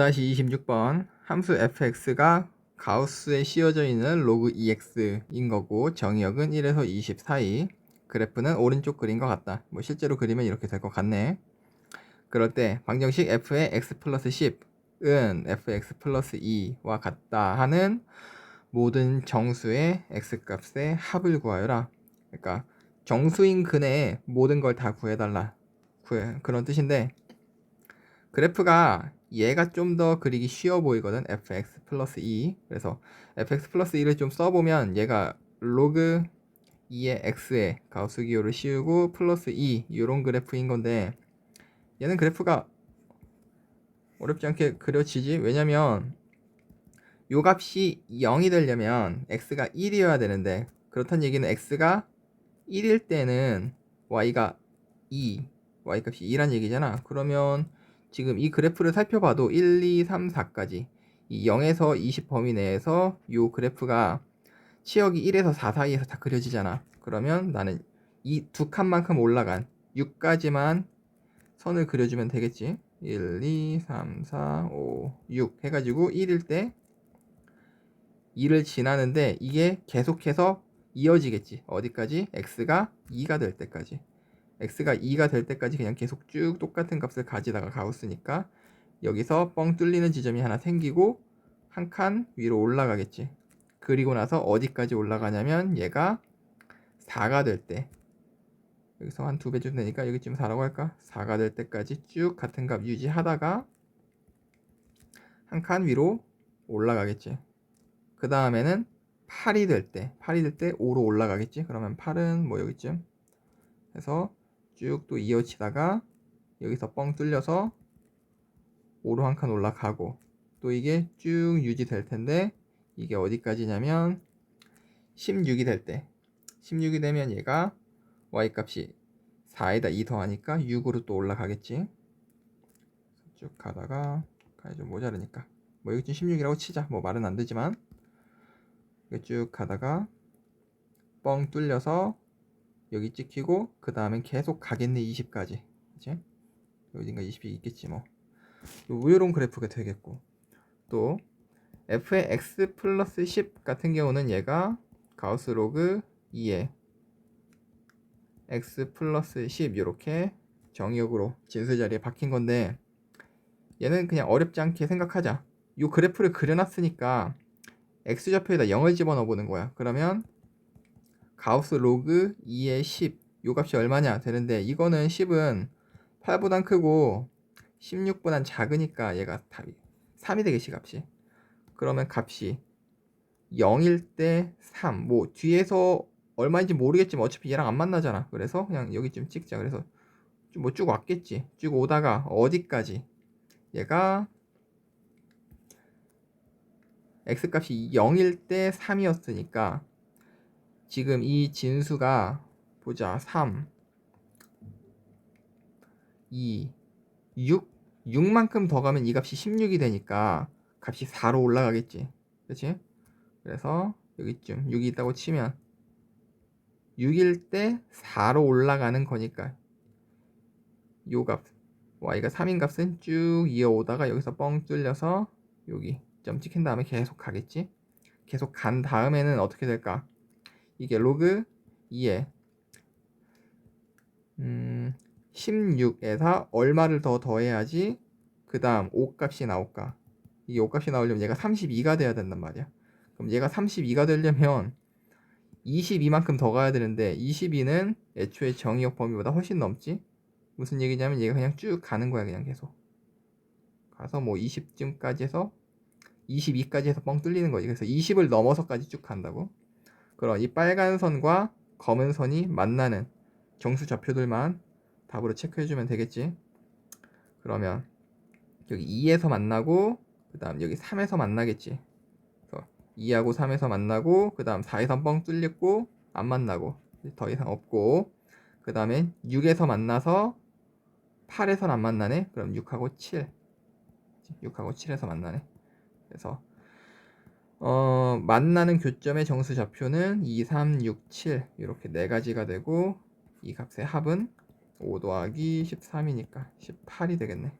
다시 26번 함수 fx가 가우스에 씌워져 있는 로그 ex인 거고 정의역은 1에서 20 사이. 그래프는 오른쪽 그린 것 같다. 뭐 실제로 그리면 이렇게 될 것 같네. 그럴 때 방정식 f의 x 플러스 10은 fx 플러스 2와 같다 하는 모든 정수의 x 값의 합을 구하여라. 그러니까 정수인 근의 모든 걸 다 구해달라. 구해. 그런 뜻인데 그래프가 얘가 좀 더 그리기 쉬워 보이거든 fx 플러스 2 그래서 fx 플러스 2를 좀 써보면 얘가 로그 2의 x에 가우스 기호를 씌우고 플러스 2 이런 그래프인 건데 얘는 그래프가 어렵지 않게 그려지지. 왜냐면 요 값이 0이 되려면 x가 1이어야 되는데 그렇다는 얘기는 x가 1일 때는 y가 2 y 값이 2란 얘기잖아. 그러면 지금 이 그래프를 살펴봐도 1, 2, 3, 4까지 이 0에서 20 범위 내에서 이 그래프가 치역이 1에서 4 사이에서 다 그려지잖아. 그러면 나는 이 두 칸만큼 올라간 6까지만 선을 그려주면 되겠지. 1, 2, 3, 4, 5, 6 해가지고 1일 때 2를 지나는데 이게 계속해서 이어지겠지. 어디까지? x가 2가 될 때까지. X가 2가 될 때까지 그냥 계속 쭉 똑같은 값을 가지다가 가우스니까 여기서 뻥 뚫리는 지점이 하나 생기고 한 칸 위로 올라가겠지. 그리고 나서 어디까지 올라가냐면 얘가 4가 될 때 여기서 한 두배좀 되니까 여기쯤 4라고 할까? 4가 될 때까지 쭉 같은 값 유지하다가 한 칸 위로 올라가겠지. 그 다음에는 8이 될 때, 8이 될 때 5로 올라가겠지. 그러면 8은 뭐 여기쯤 해서 쭉 또 이어지다가 여기서 뻥 뚫려서 5로 한 칸 올라가고 또 이게 쭉 유지될 텐데 이게 어디까지냐면 16이 될 때. 16이 되면 얘가 y 값이 4에다 2 더하니까 6으로 또 올라가겠지. 쭉 가다가 가야 좀 모자르니까. 뭐 여기쯤 16이라고 치자. 뭐 말은 안 되지만. 쭉 가다가 뻥 뚫려서 여기 찍히고 그 다음엔 계속 가겠네 20까지. 그치? 어딘가 20이 있겠지 뭐. 우유론 그래프가 되겠고. 또 f의 x 플러스 10 같은 경우는 얘가 가우스 로그 2에 x 플러스 10 이렇게 정의역으로 진수 자리에 박힌 건데 얘는 그냥 어렵지 않게 생각하자. 이 그래프를 그려놨으니까 x좌표에다 0을 집어넣어 보는 거야. 그러면 가우스 로그 2의 10. 요 값이 얼마냐 되는데 이거는 10은 8보단 크고 16보단 작으니까 얘가 답이 3이 되겠지 값이. 그러면 값이 0일 때 3. 뭐 뒤에서 얼마인지 모르겠지만 어차피 얘랑 안 만나잖아. 그래서 그냥 여기쯤 찍자. 그래서 뭐쭉 왔겠지. 쭉 오다가 어디까지? 얘가 x값이 0일 때 3이었으니까 지금 이 진수가 보자. 3 2 6 6만큼 더 가면 이 값이 16이 되니까 값이 4로 올라가겠지. 그렇지 그래서 여기쯤 6이 있다고 치면 6일 때 4로 올라가는 거니까 요 값 y가 3인 값은 쭉 이어오다가 여기서 뻥 뚫려서 여기 점 찍힌 다음에 계속 가겠지? 계속 간 다음에는 어떻게 될까 이게 로그 2에 음, 16에서 얼마를 더 더해야지 그 다음 5 값이 나올까? 이게 5 값이 나오려면 얘가 32가 돼야 된단 말이야. 그럼 얘가 32가 되려면 22만큼 더 가야 되는데 22는 애초에 정의역 범위보다 훨씬 넘지? 무슨 얘기냐면 얘가 그냥 쭉 가는 거야 그냥 계속. 가서 뭐 20쯤까지 해서 22까지 해서 뻥 뚫리는 거지. 그래서 20을 넘어서까지 쭉 간다고 그럼 이 빨간 선과 검은 선이 만나는 정수 좌표들만 답으로 체크해 주면 되겠지. 그러면 여기 2에서 만나고 그 다음 여기 3에서 만나겠지. 그래서 2하고 3에서 만나고 그 다음 4에서 뻥 뚫렸고 안 만나고 더 이상 없고 그 다음에 6에서 만나서 8에서는 안 만나네. 그럼 6하고 7 6하고 7에서 만나네. 그래서 어, 만나는 교점의 정수 좌표는 2, 3, 6, 7 이렇게 네 가지가 되고 이 값의 합은 5 더하기 13이니까 18이 되겠네.